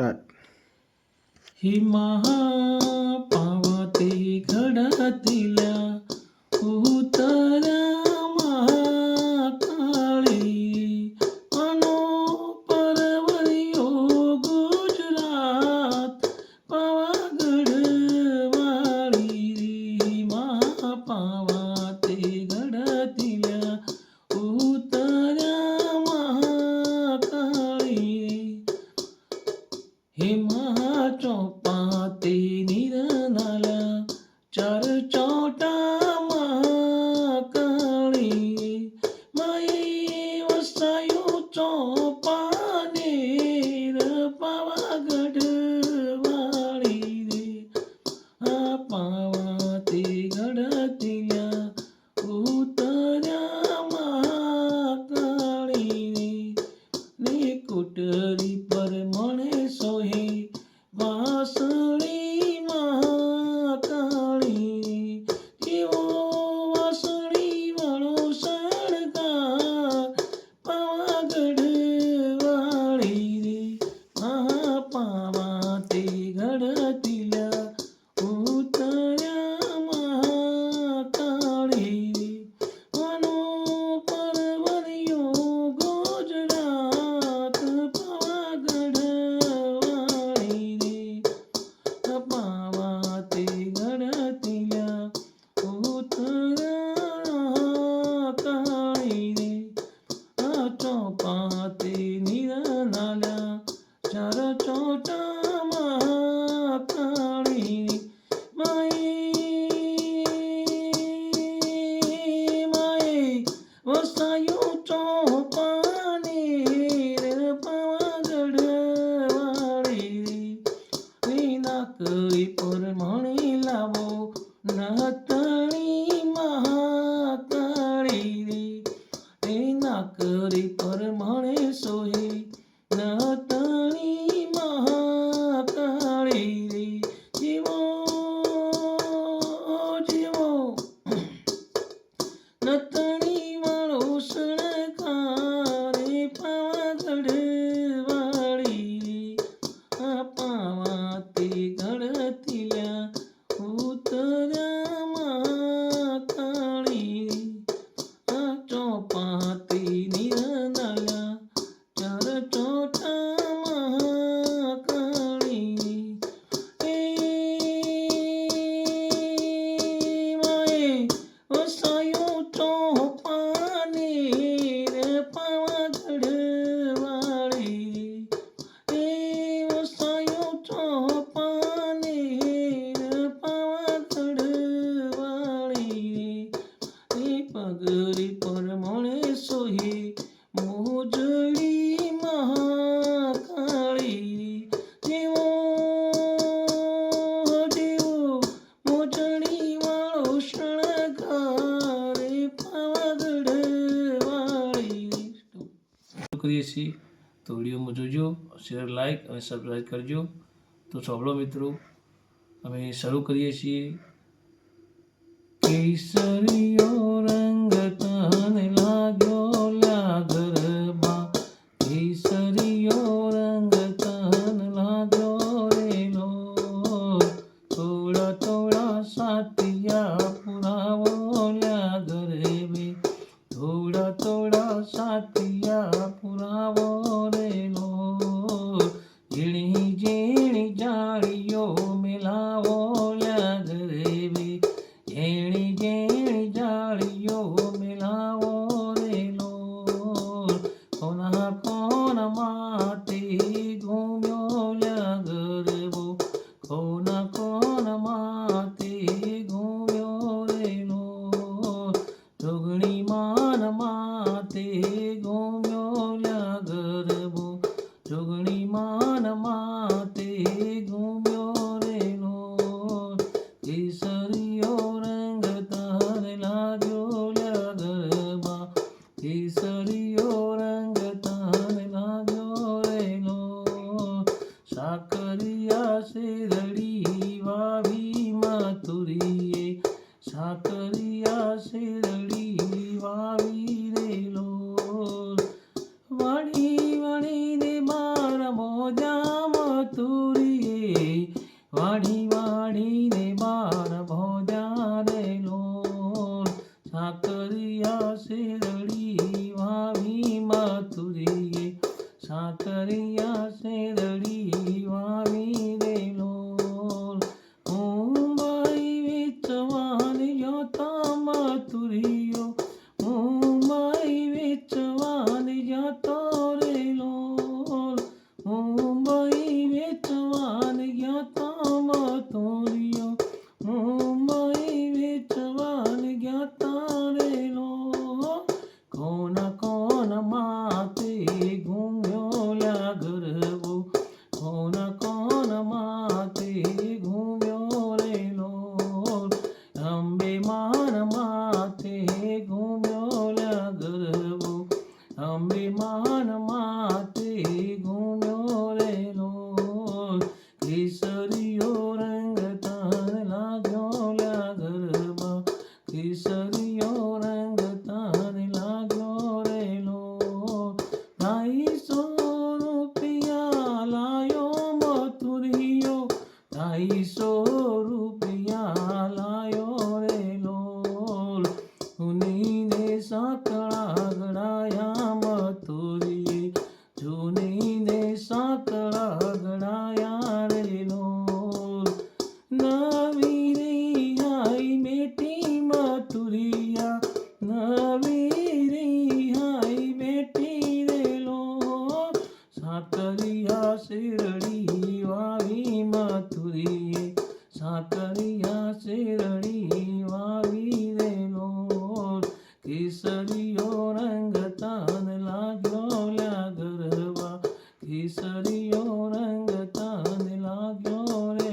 वाटतात हिमा पावते घडातील उतरा હિમા ચોપાતે નિરનલ, ચાર ચોટામાં કળી મય વસાયું ચોપાને પાવાગઢ વાળી રે આ પાવાતે ગઢતિયા ઉતર્યામાં કળી ને કુટરી પર મણે કરીએ છીએ. તો વિડીયોમાં જોજો શેર લાઇક અને સબસ્ક્રાઈબ કરજો. તો સાંભળો મિત્રો, અમે શરૂ કરીએ છીએ. કેસરીઓ રંગ તહને மகிழிமான மாதே 你说。સાકરિયા શેરડી વાવી મથુરીએ સાકરિયા શેરડી વાવી રે લો કેસરીયો રંગ તાન લાગ્યો લ્યા ગરવા, કેસરીયો રંગ તાન લાગ્યો રે